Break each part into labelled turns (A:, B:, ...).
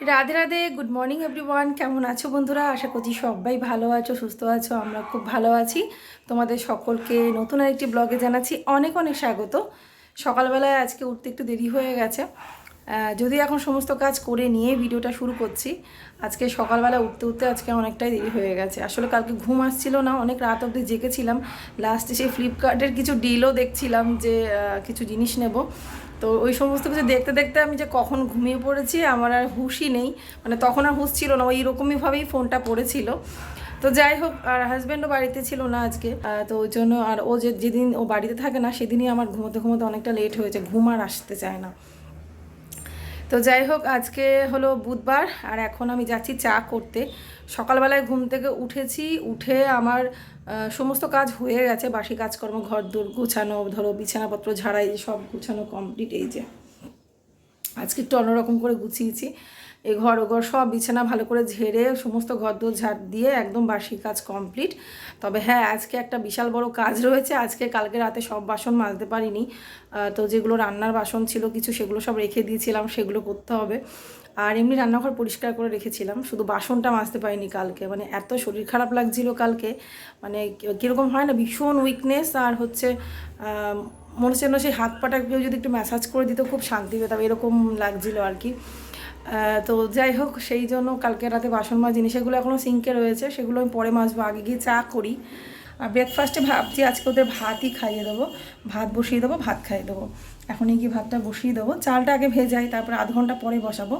A: Radhe Radhe good morning everyone কেমন আছো বন্ধুরা? আশা করছি সবাই ভালো আছো, সুস্থ আছো, আমরা খুব ভালো আছি। তোমাদের সকলকে নতুন আরেকটি ব্লগে জানাচ্ছি অনেক অনেক স্বাগত। সকালবেলায় আজকে উঠতে একটু দেরি হয়ে গেছে। যদি এখন সমস্ত কাজ করে নিয়ে ভিডিওটা শুরু করছি, আজকে সকালবেলা উঠতে উঠতে আজকে অনেকটাই দেরি হয়ে গেছে। আসলে কালকে ঘুম আসছিল না, অনেক রাত অবধি জেগেছিলাম। লাস্টে সেই ফ্লিপকার্টের কিছু ডিলও দেখছিলাম যে কিছু জিনিস নেব। তো ওই সমস্ত কিছু দেখতে দেখতে আমি যে কখন ঘুমিয়ে পড়েছি, আমার আর হুশই নেই। মানে তখন আর হুশ ছিল না, ওই রকমইভাবেই ফোনটা পড়েছিল। তো যাই হোক, আর হাজব্যান্ডও বাড়িতে ছিল না আজকে। তো ওই জন্য আর ও যে যেদিন ও বাড়িতে থাকে না, সেদিনই আমার ঘুমোতে ঘুমোতে অনেকটা লেট হয়েছে, ঘুম আর আসতে চায় না। তো যাই হোক, আজকে হলো বুধবার আর এখন আমি যাচ্ছি চা করতে। সকালবেলায় ঘুম থেকে উঠেছি, উঠে আমার সমস্ত কাজ হয়ে গেছে, বাসি কাজকর্ম, ঘর দূর গুছানো, ধরো বিছানাপত্র ঝাড়াই, সব গুছানো কমপ্লিট এই যে। আজকে একটু অন্যরকম করে গুছিয়েছি। এই ঘর, ও ঘর সব বিছানা ভালো করে ঝেড়ে সমস্ত ঘর দোর ঝাড় দিয়ে একদম বাসি কাজ কমপ্লিট তবে হ্যাঁ আজকে একটা বিশাল বড় কাজ রয়েছে। আজকে কালকে রাতে সব বাসন মাজতে পারিনি। তো যেগুলো রান্নার বাসন ছিল কিছু, সেগুলো সব রেখে দিয়েছিলাম, সেগুলো করতে হবে। আর এমনি রান্নাঘর পরিষ্কার করে রেখেছিলাম। শুধু বাসনটা মাজতে পারিনি কালকে। মানে এত শরীর খারাপ লাগছিল কালকে। মানে কীরকম হয় না, ভীষণ উইকনেস আর হচ্ছে মনে হচ্ছে যেন সেই হাত পাটা কেউ যদি একটু ম্যাসাজ করে দিত, খুব শান্তি পেতাম। এরকম লাগছিল আর কি। তো যাই হোক, সেই জন্য কালকে রাতে বাসন মাজিনি সেগুলো এখনও সিঙ্কে রয়েছে, সেগুলো আমি পরে মাজবো। আগে গিয়ে চা করি। আর ব্রেকফাস্টে ভাবছি আজকে ওদের ভাতই খাইয়ে দেবো। ভাত বসিয়ে দেবো, ভাত খাইয়ে দেবো। এখনই গিয়ে ভাতটা বসিয়ে দেবো। চালটা আগে ভেজাই, তারপরে আধ ঘণ্টা পরে বসাবো।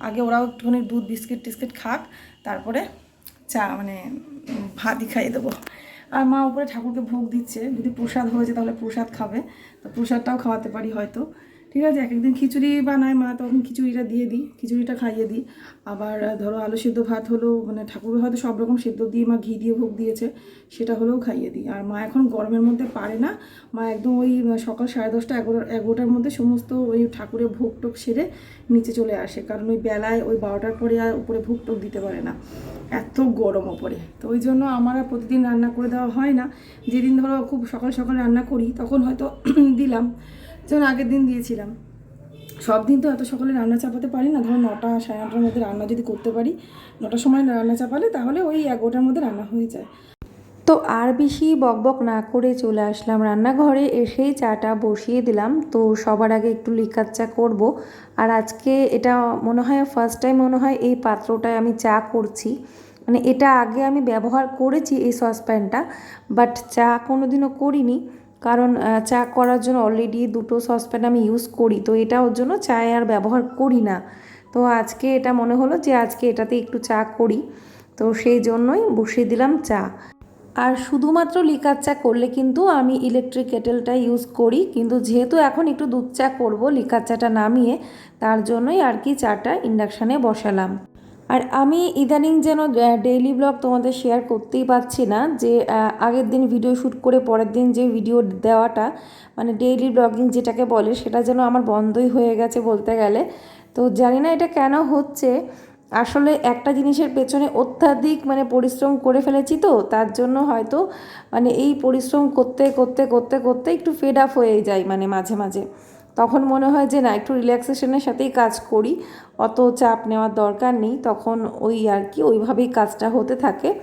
A: আগে ওরাও একটুখানি দুধ, বিস্কিট টিস্কিট খাক, তারপরে চা মানে ভাতই খাইয়ে দেবো। আর মা উপরে ঠাকুরকে ভোগ দিচ্ছে। যদি প্রসাদ হয়েছে তাহলে প্রসাদ খাবে। তো প্রসাদটাও খাওয়াতে পারি হয়তো। ঠিক আছে এক একদিন খিচুড়ি বানায় মা, তখন খিচুড়িটা দিয়ে দিই, খিচুড়িটা খাইয়ে দিই। আবার ধরো আলু সিদ্ধ ভাত হলো মানে ঠাকুর হয়তো সব রকম সেদ্ধ দিয়ে মা ঘি দিয়ে ভোগ দিয়েছে, সেটা হলেও খাইয়ে দিই। আর মা এখন গরমের মধ্যে পারে না, মা একদম ওই সকাল সাড়ে দশটা এগারো, এগারোটার মধ্যে সমস্ত ওই ঠাকুরের ভোগ টোক সেরে নিচে চলে আসে। কারণ ওই বেলায়, ওই বারোটার পরে আর উপরে ভোগ টোক দিতে পারে না। এত গরম ওপরে। তো ওই জন্য আমার আর প্রতিদিন রান্না করে দেওয়া হয় না। যেদিন ধরো খুব সকাল সকাল রান্না করি, তখন হয়তো দিলাম। যেমন আগের দিন দিয়েছিলাম। সব দিন তো এত সকালে রান্না চাপাতে পারি না। ধরো নটা, সাড়ে নটার মধ্যে রান্না যদি করতে পারি, নটার সময় রান্না চাপালে তাহলে ওই এগারোটার মধ্যে রান্না হয়ে যায়।
B: তো আর বেশি বকবক না করে চলে আসলাম। রান্নাঘরে এসেই চাটা বসিয়ে দিলাম। তো সবার আগে একটু লিকার চা করব। আর আজকে এটা মনে হয় ফার্স্ট টাইম মনে হয় এই পাত্রটায় আমি চা করছি। মানে এটা আগে আমি ব্যবহার করেছি এই সসপ্যানটা বাট চা কোনোদিনও করিনি। কারণ চা করার জন্য অলরেডি দুটো সসপ্যান আমি ইউজ করি, তো এটা ওর জন্য চায় আর ব্যবহার করি না। তো আজকে এটা মনে হলো যে আজকে এটাতে একটু চা করি, তো সেই জন্যই বসিয়ে দিলাম চা। আর শুধুমাত্র লিকার চা করলে কিন্তু আমি ইলেকট্রিক কেটেলটা ইউজ করি, কিন্তু যেহেতু এখন একটু দুধ চা করব, লিকার চাটা নামিয়ে তার জন্যই আর কি চাটা ইন্ডাকশানে বসালাম। আর আমি ইদানিং যেন ডেইলি ব্লগ তোমাদের শেয়ার করতেই পারছি না যে আগের দিন ভিডিও শ্যুট করে পরের দিন যে ভিডিও দেওয়াটা মানে ডেইলি ব্লগিং যেটাকে বলে, সেটা যেন আমার বন্ধই হয়ে গেছে বলতে গেলে। তো জানি না এটা কেন হচ্ছে। আসলে একটা জিনিসের পেছনে অত্যাধিক মানে পরিশ্রম করে ফেলেছি তো, তার জন্য হয়তো মানে এই পরিশ্রম করতে করতে করতে করতে একটু ফেড আপ হয়ে যায় মানে মাঝে মাঝে। তখন মনে হয় যে না, একটু রিল্যাক্সেশনের সাথেই কাজ করি। অত চাপ নেওয়ার দরকার নেই। তখন ওই আর কি, ওইভাবেই কাজটা হতে থাকে।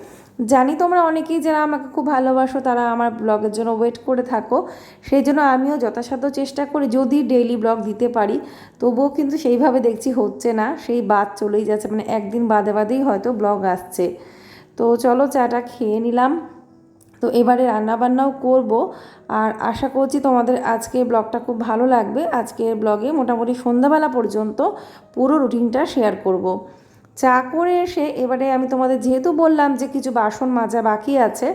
B: জানি তোমরা অনেকেই যারা আমাকে খুব ভালোবাসো, তারা আমার ব্লগের জন্য ওয়েট করে থাকো। সেই জন্য আমিও যথাসাধ্য চেষ্টা করি, যদি ডেইলি ব্লগ দিতে পারি। তবুও কিন্তু সেইভাবে দেখছি হচ্ছে না। সেই বাদ চলেই যাচ্ছে। মানে একদিন বাদে বাদেই হয়তো ব্লগ আসছে। তো চলো চাটা খেয়ে নিলাম। তো এবারে রান্নাবান্নাও করব। আর আশা করছি তোমাদের আজকে ব্লগটা খুব ভালো লাগবে। আজকের ব্লগে মোটামুটি সন্ধ্যাবেলা পর্যন্ত পুরো রুটিনটা শেয়ার করব। চা করে এসে এবারে আমি তোমাদের যেহেতু বললাম যে কিছু বাসন মাজা বাকি আছে,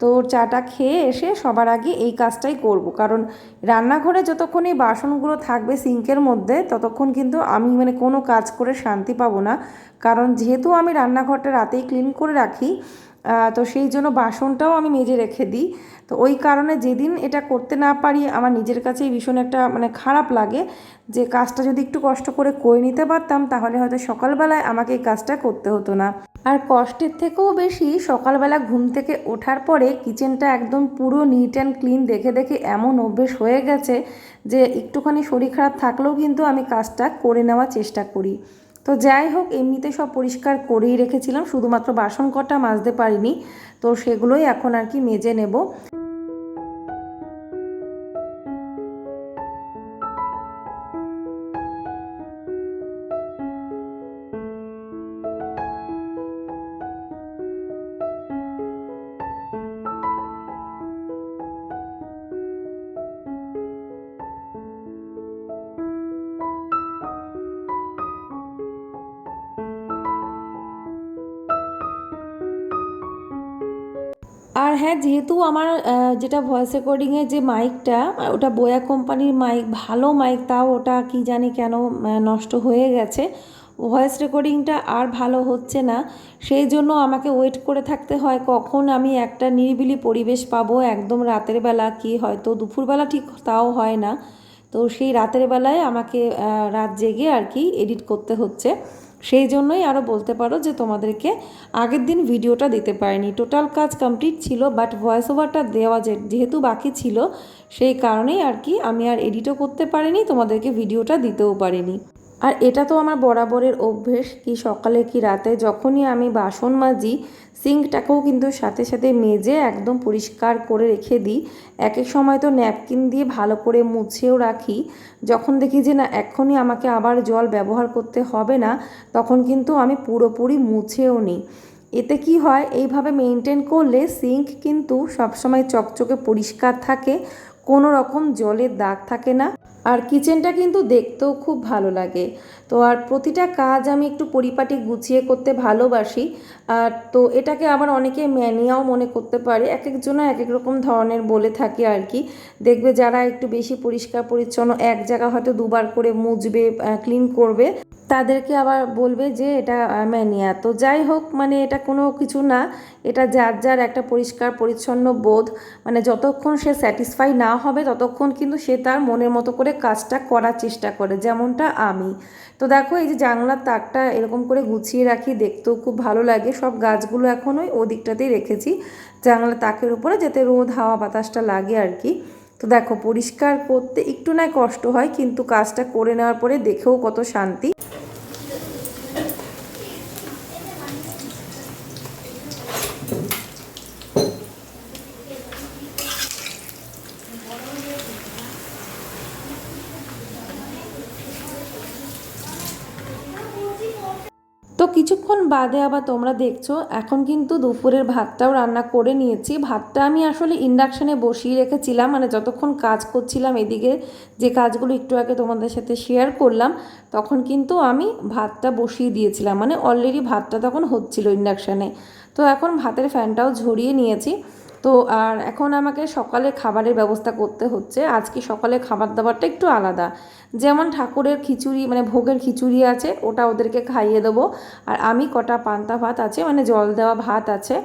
B: তো চাটা খেয়ে এসে সবার আগে এই কাজটাই করব। কারণ রান্নাঘরে যতক্ষণ এই বাসনগুলো থাকবে সিঙ্কের মধ্যে, ততক্ষণ কিন্তু আমি মানে কোনো কাজ করে শান্তি পাবো না। কারণ যেহেতু আমি রান্নাঘরটা রাতেই ক্লিন করে রাখি তো সেই জন্য বাসনটাও আমি মেজে রেখে দিই। তো ওই কারণে যেদিন এটা করতে না পারি, আমার নিজের কাছেই ভীষণ একটা মানে খারাপ লাগে যে কাজটা যদি একটু কষ্ট করে করে নিতে পারতাম, তাহলে হয়তো সকালবেলায় আমাকে এই কাজটা করতে হতো না। আর কষ্টের থেকেও বেশি সকালবেলা ঘুম থেকে ওঠার পরে কিচেনটা একদম পুরো নিট অ্যান্ড ক্লিন দেখে দেখে এমন অভ্যেস হয়ে গেছে যে একটুখানি শরীর খারাপ থাকলেও কিন্তু আমি কাজটা করে নেওয়ার চেষ্টা করি। তো যাই হোক, এমনিতে সব পরিষ্কার করেই রেখেছিলাম, শুধুমাত্র বাসন কটা মাজতে পারিনি, তো সেগুলোই এখন আর কি মেজে নেব। আর হ্যাঁ যেহেতু আমার যেটা ভয়েস রেকর্ডিংয়ের যে মাইকটা ওটা বোয়া কোম্পানির মাইক ভালো মাইক তাও ওটা কি জানি কেন নষ্ট হয়ে গেছে। ভয়েস রেকর্ডিংটা আর ভালো হচ্ছে না। সেই জন্য আমাকে ওয়েট করে থাকতে হয়, কখন আমি একটা নিরিবিলি পরিবেশ পাবো একদম রাতের বেলা, কি হয়তো দুপুরবেলা ঠিক তাও হয় না। তো সেই রাতের বেলায় আমাকে রাত জেগে আর কি এডিট করতে হচ্ছে। সেই জন্যই আরও বলতে পারো যে তোমাদেরকে আগের দিন ভিডিওটা দিতে পারিনি। টোটাল কাজ কমপ্লিট ছিল বাট ভয়েস ওভারটা দেওয়া যেহেতু বাকি ছিল, সেই কারণেই আর কি আমি আর এডিটও করতে পারিনি, তোমাদেরকে ভিডিওটা দিতেও পারিনি। আর এটা তো আমার বরাবরের অভ্যেস, কি সকালে কি রাতে। যখনই আমি বাসন মাজি, সিঙ্কটাকেও কিন্তু সাথে সাথে মেজে একদম পরিষ্কার করে রেখে দিই। এক এক সময় তো ন্যাপকিন দিয়ে ভালো করে মুছেও রাখি। যখন দেখি যে না, এক্ষুনি আমাকে আবার জল ব্যবহার করতে হবে না, তখন কিন্তু আমি পুরোপুরি মুছেও নিই। এতে কি হয়, এইভাবে মেনটেন করলে সিঙ্ক কিন্তু সবসময় চকচকে পরিষ্কার থাকে, কোনো রকম জলের দাগ থাকে না। আর কিচেনটা কিন্তু দেখতেও খুব ভালো লাগে। তো আর প্রতিটা কাজ আমি একটু পরিপাটি গুছিয়ে করতে ভালোবাসি। আর তো এটাকে আবার অনেকে ম্যানিয়াও মনে করতে পারে। এক একজনা এক এক রকম ধরনের বলে থাকে আর কি। দেখবে যারা একটু বেশি পরিষ্কার পরিচ্ছন্ন, এক জায়গা হয়তো দুবার করে মুজবে ক্লিন করবে। তাদেরকে আবার বলবে যে এটা ম্যানিয়া তো যাই হোক মানে এটা কোনো কিছু না। এটা যার যার একটা পরিষ্কার, পরিচ্ছন্ন বোধ। মানে যতক্ষণ সে স্যাটিসফাই না হবে, ততক্ষণ কিন্তু সে তার মনের মতো করে কাজটা করার চেষ্টা করে, যেমনটা আমি। তো দেখো, এই যে জানলার তাকটা এরকম করে গুছিয়ে রাখি, দেখতেও খুব ভালো লাগে। সব গাছগুলো এখন ওই ওদিকটাতেই রেখেছি, জানলার তাকের উপরে, যাতে রোদ, হাওয়া, বাতাসটা লাগে আর কি। তো দেখো, পরিষ্কার করতে একটু নয় কষ্ট হয়, কিন্তু কাজটা করে নেওয়ার পরে দেখেও কত শান্তি তো কিছুক্ষণ বাদে আবার তোমরা দেখছ, এখন কিন্তু দুপুরের ভাতটাও রান্না করে নিয়েছি। ভাতটা আমি আসলে ইন্ডাকশানে বসিয়ে রেখেছিলাম মানে যতক্ষণ কাজ করছিলাম এদিকে, যে কাজগুলো একটু আগে তোমাদের সাথে শেয়ার করলাম, তখন কিন্তু আমি ভাতটা বসিয়ে দিয়েছিলাম। মানে অলরেডি ভাতটা তখন হচ্ছিল ইন্ডাকশানে তো এখন ভাতের ফ্যানটাও ঝরিয়ে নিয়েছি। তো আর এখন আমাকে সকালে খাবারের ব্যবস্থা করতে হচ্ছে। আজকে সকালে খাবার দাবারটা একটু আলাদা। যেমন ঠাকুরের খিচুড়ি মানে ভোগের খিচুড়ি আছে, ওটা ওদেরকে খাইয়ে দেবো। আর আমি কটা পান্তা ভাত আছে মানে জল দেওয়া ভাত আছে,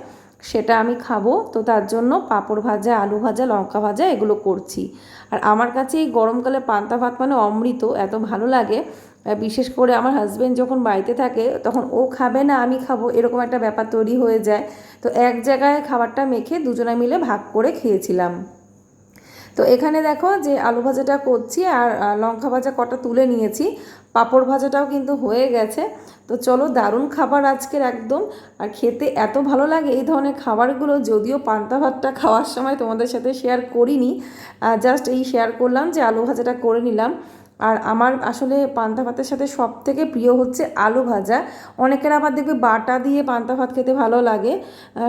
B: সেটা আমি খাব। তো তার জন্য পাঁপড় ভাজা, আলু ভাজা, লঙ্কা ভাজা, এগুলো করছি। আর আমার কাছে এই গরমকালে পান্তা ভাত মানে অমৃত, এত ভালো লাগে। বিশেষ করে আমার হাজব্যান্ড যখন বাড়িতে থাকে, তখন ও খাবে না, আমি খাব, এরকম একটা ব্যাপার তৈরি হয়ে যায়। তো এক জায়গায় খাবারটা মেখে দুজনে মিলে ভাগ করে খেয়েছিলাম। তো এখানে দেখো যে আলু ভাজাটা করছি আর লঙ্কা ভাজা কটা তুলে নিয়েছি। পাঁপড় ভাজাটাও কিন্তু হয়ে গেছে। তো চলো দারুণ খাবার আজকের একদম। আর খেতে এত ভালো লাগে এই ধরনের খাবারগুলো, যদিও পান্তা ভাতটা খাওয়ার সময় তোমাদের সাথে শেয়ার করিনি। জাস্ট এই শেয়ার করলাম যে আলু ভাজাটা করে নিলাম। আর আমার আসলে পান্তা ভাতের সাথে সব থেকে প্রিয় হচ্ছে আলু ভাজা। অনেকের আবার দেখবে বাটা দিয়ে পান্তা ভাত খেতে ভালো লাগে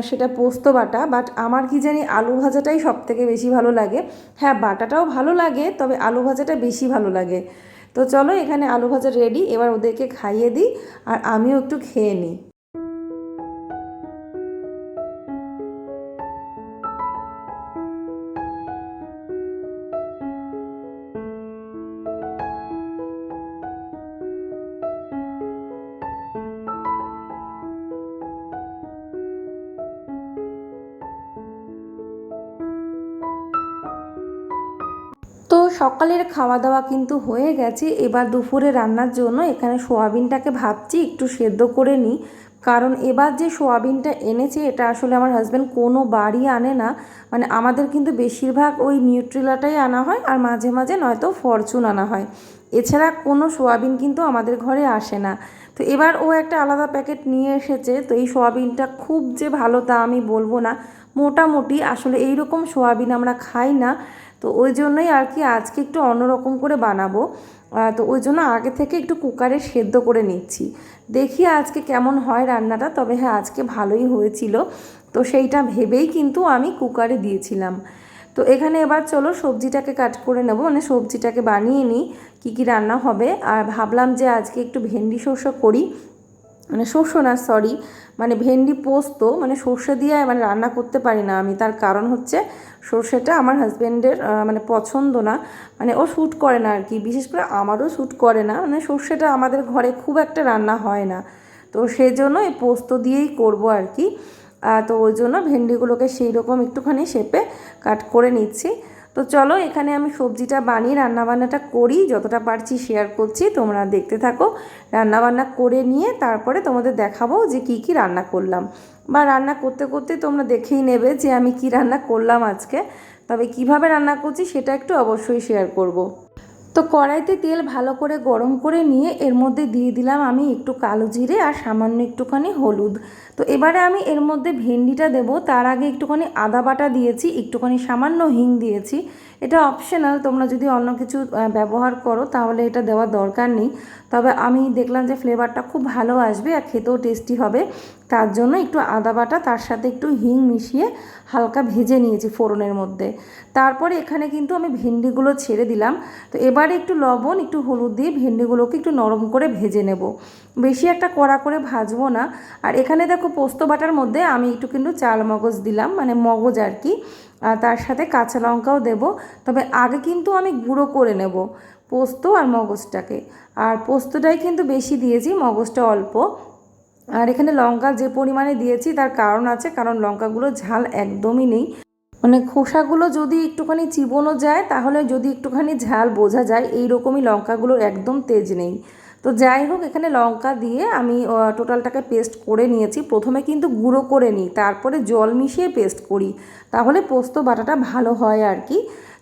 B: সেটা পোস্ত বাটা বাট আমার কি জানি আলু ভাজাটাই সব থেকে বেশি ভালো লাগে। হ্যাঁ বাটাটাও ভালো লাগে, তবে আলু ভাজাটা বেশি ভালো লাগে। তো চলো এখানে আলু ভাজা রেডি এবার ওদেরকে খাইয়ে দিই, আর আমিও একটু খেয়ে নিই। সকালের খাওয়া দাওয়া কিন্তু হয়ে গেছে। এবার দুপুরে রান্নার জন্য এখানে সোয়াবিনটাকে ভাবছি একটু সেদ্ধ করে নিই। কারণ এবার যে সোয়াবিনটা এনেছে, এটা আসলে আমার হাজব্যান্ড কোনো বাড়ি আনে না। মানে আমাদের কিন্তু বেশিরভাগ ওই নিউট্রিলাটাই আনা হয় আর মাঝে মাঝে নয়তো ফরচুন আনা হয়। এছাড়া কোনো সোয়াবিন কিন্তু আমাদের ঘরে আসে না। তো এবার ও একটা আলাদা প্যাকেট নিয়ে এসেছে। তো এই সোয়াবিনটা খুব যে ভালো তা আমি বলব না। মোটামুটি আসলে এই রকম সোয়াবিন আমরা খাই না। তো ওই জন্যই আর কি আজকে একটু অন্যরকম করে বানাবো। তো ওই জন্য আগে থেকে একটু কুকারে সেদ্ধ করে নিচ্ছি। দেখি আজকে কেমন হয় রান্নাটা, তবে হ্যাঁ আজকে ভালোই হয়েছিল। তো সেইটা ভেবেই কিন্তু আমি কুকারে দিয়েছিলাম। তো এখানে এবার চলো সবজিটাকে কাট করে নেব মানে সবজিটাকে বানিয়ে নিই, কী কী রান্না হবে। আর ভাবলাম যে আজকে একটু ভেন্ডি শস্য করি মানে শস্য না সরি মানে ভেন্ডি পোস্ত মানে সর্ষে দিয়ে মানে রান্না করতে পারি না আমি। তার কারণ হচ্ছে সর্ষেটা আমার হাজব্যান্ডের মানে পছন্দ না। মানে ও শ্যুট করে না আর কি বিশেষ করে আমারও শ্যুট করে না। মানে সর্ষেটা আমাদের ঘরে খুব একটা রান্না হয় না। তো সেই জন্য এই পোস্ত দিয়েই করব আর কি তো ওই জন্য ভেন্ডিগুলোকে সেই রকম একটুখানি শেপে কাট করে নিচ্ছি। তো চলো এখানে আমি সবজিটা বানিয়ে রান্নাবান্নাটা করি, যতটা পারছি শেয়ার করছি, তোমরা দেখতে থাকো। রান্নাবান্না করে নিয়ে তারপরে তোমাদের দেখাবো যে কি কি রান্না করলাম। বা রান্না করতে করতে তোমরা দেখেই নেবে যে আমি কি রান্না করলাম আজকে। তবে কীভাবে রান্না করছি সেটা একটু অবশ্যই শেয়ার করব। তো কড়াইতে তেল ভালো করে গরম করে নিয়ে এর মধ্যে দিয়ে দিলাম আমি একটু কালো জিরে আর সামান্য একটুখানি হলুদ। তো এবারে আমি এর মধ্যে ভেন্ডিটা দেব, তার আগে একটুখানি আদা বাটা দিয়েছি, একটুখানি সামান্য হিং দিয়েছি। এটা অপশনাল তোমরা যদি অন্য কিছু ব্যবহার করো, তাহলে এটা দেওয়ার দরকার নেই। তবে আমি দেখলাম যে ফ্লেভারটা খুব ভালো আসবে আর খেতেও টেস্টি হবে। তার জন্য একটু আদা বাটা, তার সাথে একটু হিং মিশিয়ে হালকা ভেজে নিয়েছি ফোড়নের মধ্যে। তারপরে এখানে কিন্তু আমি ভেন্ডিগুলো ছেড়ে দিলাম। তো এবারে একটু লবণ, একটু হলুদ দিয়ে ভেন্ডিগুলোকে একটু নরম করে ভেজে নেব। বেশি একটা কড়া করে ভাজবো না। আর এখানে দেখো পোস্ত বাটার মধ্যে আমি একটু কিন্তু চাল মগজ দিলাম মানে মগজ আর কি। তার সাথে কাঁচা লঙ্কাও দেব। তবে আগে কিন্তু আমি গুঁড়ো করে নেব পোস্ত আর মগজটাকে। আর পোস্তটাই কিন্তু বেশি দিয়েছি, মগজটা অল্প। আর এখানে লঙ্কা যে পরিমাণে দিয়েছি তার কারণ আছে, কারণ লঙ্কাগুলো ঝাল একদমই নেই। মানে খোসাগুলো যদি একটুখানি চিবোনো যায়, তাহলে যদি একটুখানি ঝাল বোঝা যায় এই রকমই লঙ্কাগুলোর একদম তেজ নেই। তো যাই হোক, এখানে লঙ্কা দিয়ে আমি টোটালটাকে পেস্ট করে নিয়েছি। প্রথমে কিন্তু গুঁড়ো করে নিই, তারপরে জল মিশিয়ে পেস্ট করি, তাহলে পোস্ত বাটাটা ভালো হয় আর কি।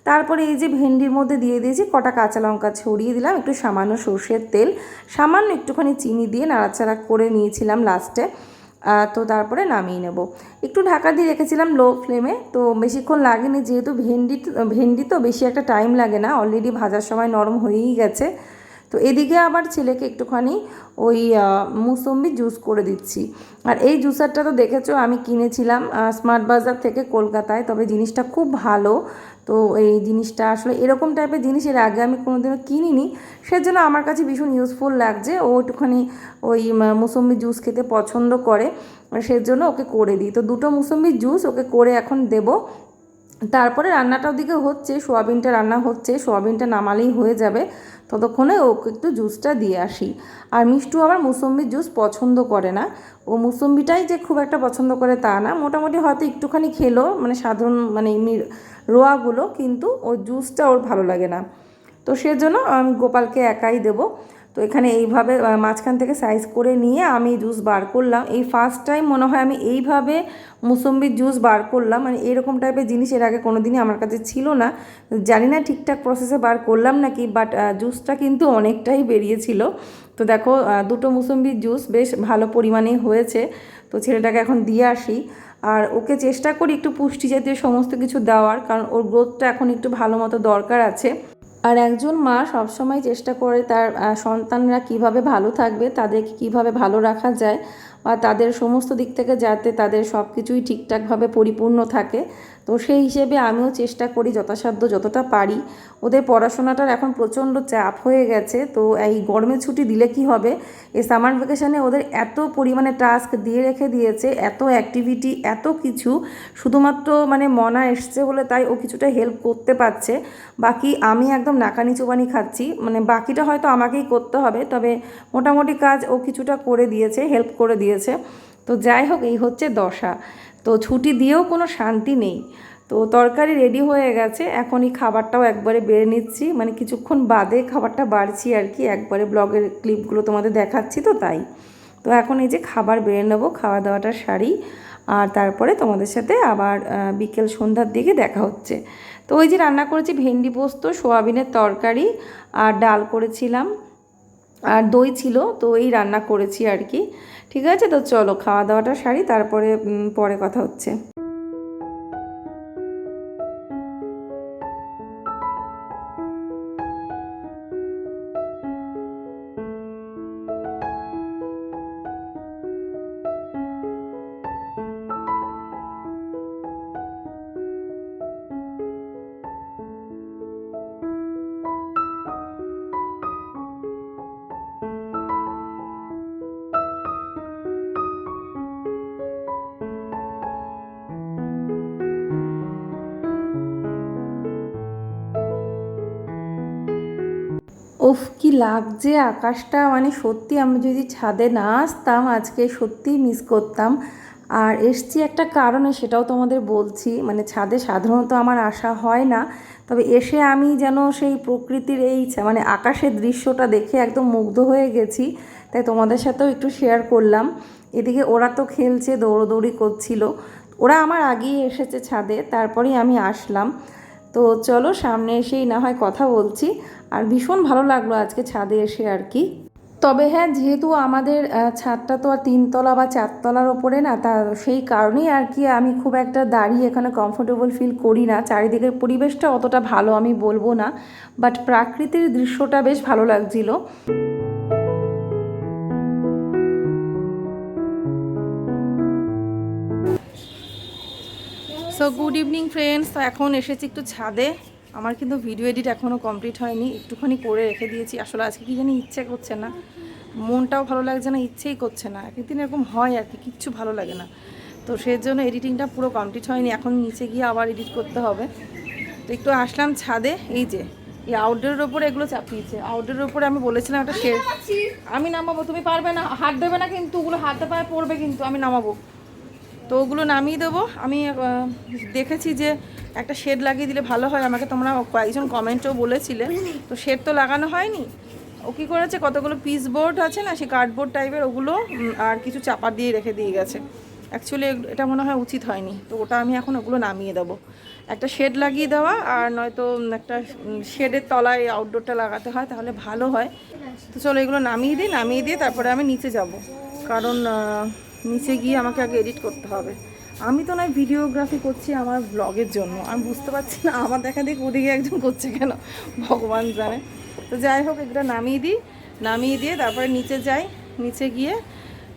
B: তারপরে এই যে ভেন্ডির মধ্যে দিয়ে দিয়েছি কটা কাঁচা লঙ্কা ছড়িয়ে দিলাম, একটু সামান্য সর্ষের তেল, সামান্য একটুখানি চিনি দিয়ে নাড়াচাড়া করে নিয়েছিলাম লাস্টে তো তারপরে নামিয়ে নেব। একটু ঢাকা দিয়ে রেখেছিলাম লো ফ্লেমে, তো বেশিক্ষণ লাগেনি, যেহেতু ভেন্ডি ভেন্ডি তো বেশি একটা টাইম লাগে না, অলরেডি ভাজার সময় নরম হয়েই গেছে। তো এদিকে আবার ছেলেকে একটুখানি ওই মুসম্বি জুস করে দিচ্ছি। আর এই জুসারটা তো দেখেছ, আমি কিনেছিলাম স্মার্ট বাজার থেকে কলকাতায়, তবে জিনিসটা খুব ভালো। তো এই জিনিসটা আসলে এরকম টাইপের জিনিস এর আগে আমি কোনোদিনও কিনিনি। সেজন্য আমার কাছে ভীষণ ইউজফুল লাগছে, ও একটুখানি ওই মুসম্বি জুস খেতে পছন্দ করে, সেজন্য ওকে করে দিই। তো দুটো মুসম্বি জুস ওকে করে এখন দেবো। তারপরে রান্নাটা ওদিকে হচ্ছে, সোয়াবিনটা রান্না হচ্ছে, সোয়াবিনটা নামালেই হয়ে যাবে। ততক্ষণে ওকে একটু জুসটা দিয়ে আসি। আর মিষ্টু আবার মুসম্বির জুস পছন্দ করে না। ও মুসম্বিটাই যে খুব একটা পছন্দ করে তা না। মোটামুটি হয়তো একটুখানি খেলো মানে সাধারণ মানে এমনি রোয়াগুলো, কিন্তু ওর জুসটা ওর ভালো লাগে না। তো সেজন্য আমি গোপালকে একাই দেবো। তো এখানে এইভাবে মাঝখান থেকে সাইজ করে নিয়ে আমি জুস বার করলাম। এই ফার্স্ট টাইম মনে হয় আমি এইভাবে মুসম্বির জুস বার করলাম। মানে এরকম টাইপের জিনিস এর আগে কোনো দিনই আমার কাছে ছিল না। জানি না ঠিকঠাক প্রসেসে বার করলাম নাকি বাট জুসটা কিন্তু অনেকটাই বেরিয়েছিল। তো দেখো দুটো মুসম্বির জুস বেশ ভালো পরিমাণেই হয়েছে। তো ছেলেটাকে এখন দিয়ে আসি। আর ওকে চেষ্টা করি একটু পুষ্টি জাতীয় সমস্ত কিছু দেওয়ার, কারণ ওর গ্রোথটা এখন একটু ভালো মতো দরকার আছে। আর একজন মা সবসময় চেষ্টা করে তার সন্তানরা কীভাবে ভালো থাকবে, তাদেরকে কীভাবে ভালো রাখা যায়, বা তাদের সমস্ত দিক থেকে যাতে তাদের সব কিছুই ঠিকঠাকভাবে পরিপূর্ণ থাকে। তো সেই হিসেবে আমিও চেষ্টা করি যথাসাধ্য যতটা পারি। ওদের পড়াশোনাটার এখন প্রচণ্ড চাপ হয়ে গেছে, তো এই গরমের ছুটি দিলে কি হবে? এই সামার ভ্যাকেশানে ওদের এত পরিমাণে টাস্ক দিয়ে রেখে দিয়েছে, এত অ্যাক্টিভিটি, এত কিছু, শুধুমাত্র মানে মনা এসছে বলে তাই ও কিছুটা হেল্প করতে পারছে। বাকি আমি একদম নাকানি চোবানি খাচ্ছি মানে বাকিটা হয়তো আমাকেই করতে হবে, তবে মোটামুটি কাজ ও কিছুটা করে দিয়েছে, হেল্প করে দিয়েছে। তো যাই হোক, এই হচ্ছে দশা। তো ছুটি দিয়েও কোনো শান্তি নেই। তো তরকারি রেডি হয়ে গেছে। এখন এই খাবারটাও একবারে বেড়ে নিচ্ছি। মানে কিছুক্ষণ বাদে খাবারটা বাড়ছি আর কি। একবারে ব্লগের ক্লিপগুলো তোমাদের দেখাচ্ছি তো তাই। তো এখন এই যে খাবার বেড়ে নেব, খাওয়া দাওয়াটা সারি। আর তারপরে তোমাদের সাথে আবার বিকেল সন্ধ্যার দিকে দেখা হচ্ছে। তো ওই যে রান্না করেছি ভেন্ডি পোস্ত, সোয়াবিনের তরকারি আর ডাল করেছিলাম। আর দই ছিল, তো এই রান্না করেছি আর কি। ঠিক আছে, তো চলো খাওয়া দাওয়াটা সারি, তারপরে পরে কথা হচ্ছে। উফ কি লাগছে আকাশটা? মানে সত্যি আমি যদি ছাদে না আসতাম, আজকে সত্যিই মিস করতাম। আর এসছি একটা কারণে, সেটাও তোমাদের বলছি। মানে ছাদে সাধারণত আমার আসা হয় না। তবে এসে আমি যেন সেই প্রকৃতির এই মানে আকাশের দৃশ্যটা দেখে একদম মুগ্ধ হয়ে গেছি। তাই তোমাদের সাথেও একটু শেয়ার করলাম। এদিকে ওরা তো খেলছে, দৌড়োদৌড়ি করছিল। ওরা আমার আগেই এসেছে ছাদে, তারপরেই আমি আসলাম। তো চলো সামনে এসেই না হয় কথা বলছি। আর ভীষণ ভালো লাগল আজকে ছাদে এসে আর কি। তবে হ্যাঁ যেহেতু আমাদের ছাদটা তো আর তিনতলা বা চারতলার ওপরে না, তা সেই কারণেই আর কি আমি খুব একটা দাঁড়িয়ে এখানে কমফোর্টেবল ফিল করি না। চারিদিকের পরিবেশটা অতটা ভালো আমি বলব না বাট প্রাকৃতিক দৃশ্যটা বেশ ভালো লাগছিল।
A: সো গুড ইভিনিং ফ্রেন্ডস তো এখন এসেছি একটু ছাদে। আমার কিন্তু ভিডিও এডিট এখনও কমপ্লিট হয়নি। একটুখানি করে রেখে দিয়েছি। আসলে আজকে কি জানি ইচ্ছে করছে না। মনটাও ভালো লাগছে না ইচ্ছেই করছে না। একদিন এরকম হয় আর কি কিচ্ছু ভালো লাগে না। তো সেই জন্য এডিটিংটা পুরো কমপ্লিট হয়নি। এখন নিচে গিয়ে আবার এডিট করতে হবে। তো একটু আসলাম ছাদে। এই যে এই আউটডোরের ওপরে এগুলো চাপিয়েছে। আউটডোরের ওপরে আমি বলেছিলাম একটা শেড। আমি নামাবো তুমি পারবে না। হাত দেবে না কিন্তু ওগুলো হাতে পায়ে পড়বে কিন্তু আমি নামাবো। তো ওগুলো নামিয়ে দেবো। আমি দেখেছি যে একটা শেড লাগিয়ে দিলে ভালো হয়। আমাকে তোমরা কয়েকজন কমেন্টও বলেছিলে। তো শেড তো লাগানো হয়নি। ও কী করেছে? কতগুলো পিস বোর্ড আছে না, সেই কার্ডবোর্ড টাইপের ওগুলো আর কিছু চাপা দিয়ে রেখে দিয়ে গেছে। অ্যাকচুয়ালি এটা মনে হয় উচিত হয়নি। তো ওটা আমি এখন ওগুলো নামিয়ে দেবো। একটা শেড লাগিয়ে দেওয়া, আর নয়তো একটা শেডের তলায় আউটডোরটা লাগাতে হয়, তাহলে ভালো হয়। তো চলো এগুলো নামিয়ে দিই, নামিয়ে দিয়ে তারপরে আমি নিচে যাব। কারণ নিচে গিয়ে আমাকে আগে এডিট করতে হবে। আমি তো নয় ভিডিওগ্রাফি করছি আমার ব্লগের জন্য। আমি বুঝতে পারছি না আমার দেখা দেখি ওদিকে একজন করছে কেন? ভগবান জানে। তো যাই হোক এগুলো নামিয়ে দিই। নামিয়ে দিয়ে তারপরে নিচে যাই। নিচে গিয়ে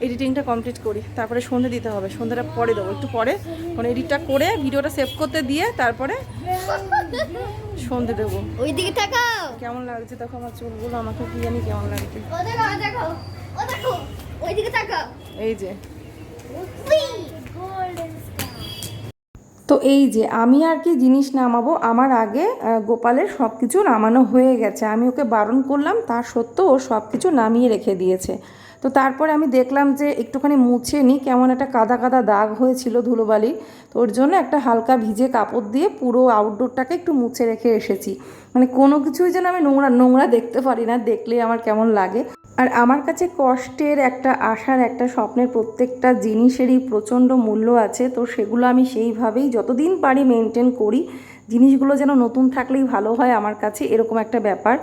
A: এডিটিংটা কমপ্লিট করি। তারপরে সন্ধে দিতে হবে। সন্ধ্যাটা পরে দেবো। একটু পরে মানে এডিটটা করে ভিডিওটা সেভ করতে দিয়ে তারপরে সন্ধে দেবো।
C: ওইদিকে তাকাও।
A: কেমন লাগছে? দেখো আমার চুলগুলো আমাকে কি জানি কেমন লাগছে।
C: দেখো দেখো দেখো ওইদিকে তাকাও।
A: এই যে।
B: তো এই যে আমি আর কি জিনিস নামাবো, আমার আগে গোপালের সব কিছু নামানো হয়ে গেছে। আমি ওকে বারণ করলাম তা সত্ত্বেও ও সব কিছু নামিয়ে রেখে দিয়েছে। তো তারপরে আমি দেখলাম যে একটুখানি মুছে নিই কেমন একটা কাদা কাদা দাগ হয়েছিল ধুলোবালি। তো ওর জন্য একটা হালকা ভিজে কাপড় দিয়ে পুরো আউটডোরটাকে একটু মুছে রেখে এসেছি। মানে কোনো কিছুই যেন আমি নোংরা নোংরা দেখতে পারি না, দেখলে আমার কেমন লাগে। আর আমার কাছে কষ্টের একটা, আশার একটা, স্বপ্নের প্রত্যেকটা জিনিসেরই প্রচণ্ড মূল্য আছে। তো সেগুলো আমি সেইভাবেই যতদিন পারি মেনটেন করি, জিনিসগুলো যেন নতুন থাকলেই ভালো হয় আমার কাছে, এরকম একটা ব্যাপার।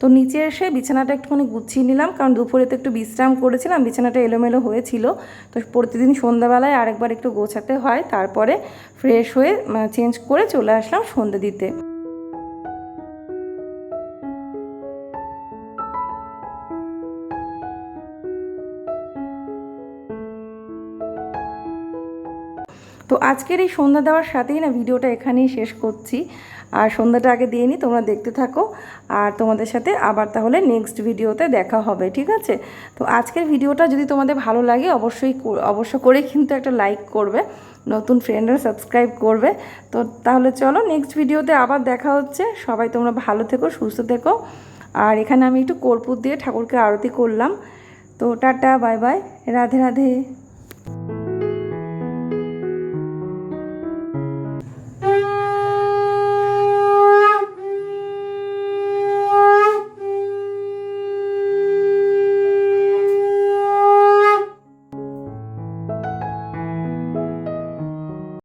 B: তো নিচে এসে বিছানাটা একটুখানি গুছিয়ে নিলাম, কারণ দুপুরে তো একটু বিশ্রাম করেছিলাম, বিছানাটা এলোমেলো হয়েছিল। তো প্রতিদিন সন্ধ্যাবেলায় আরেকবার একটু গোছাতে হয়, তারপরে ফ্রেশ হয়ে চেঞ্জ করে চলে আসলাম সন্ধে দিতে। তো আজকের এই সন্ধ্যা দেওয়ার সাথেই না ভিডিওটা এখানেই শেষ করছি। আর সন্ধ্যাটা আগে দিয়ে নিই তোমরা দেখতে থাকো। আর তোমাদের সাথে আবার তাহলে নেক্সট ভিডিওতে দেখা হবে, ঠিক আছে? তো আজকের ভিডিওটা যদি তোমাদের ভালো লাগে, অবশ্যই অবশ্য করে কিন্তু একটা লাইক করবে, নতুন ফ্রেন্ডরা সাবস্ক্রাইব করবে। তো তাহলে চলো নেক্সট ভিডিওতে আবার দেখা হচ্ছে। সবাই তোমরা ভালো থেকো, সুস্থ থেকো। আর এখানে আমি একটু কর্পূর দিয়ে ঠাকুরকে আরতি করলাম। তো tata bye bye Radhe Radhe.